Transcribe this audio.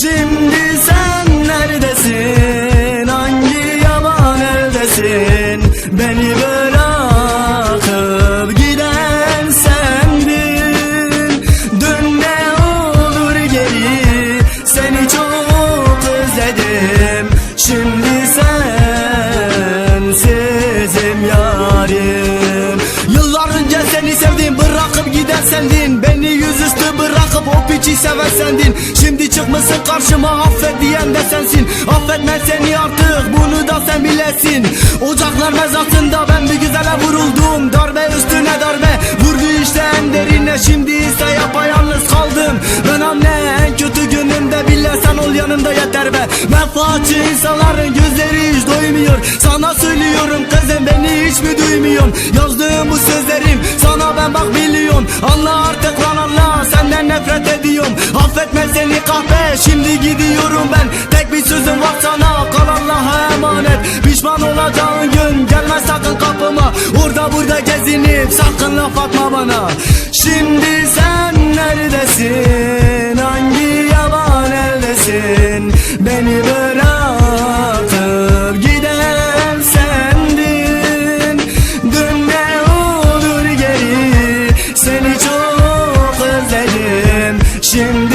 Şimdi Beni bırakıp giden sendin. Dön ne olur geri Seni çok özledim. Şimdi sensizim yarim. Yıllar önce seni sevdim Bırakıp giden sendin. Beni yüzüstü bırakıp o piçi seven sendin. Şimdi çıkmışsın karşıma affet diyen de sensin. Affetme bilesin Ocaklar mezatında ben bir güzele vuruldum. Darbe üstüne darbe vurdu işte en derine. Şimdi ise yapayalnız kaldım. Ben anne en kötü günümde bile sen ol yanımda yeter be. Menfaatçi insanların gözleri hiç doymuyor. Sana söylüyorum kızım beni hiç mi duymuyorsun? Yazdığım bu sözlerim sana ben bak biliyorum. Anla artık lan anla senden nefret ediyorum. Affetme seni kahpe şimdi gidiyorum ben. Tek bir sözüm var sana Varacağın gün gelme sakın kapıma. Orada burada gezinip sakın laf atma bana. Şimdi sen neredesin? Hangi yaban evdesin Beni bırakıp giden sendin. Dün ne olur geri Seni çok özledim. Şimdi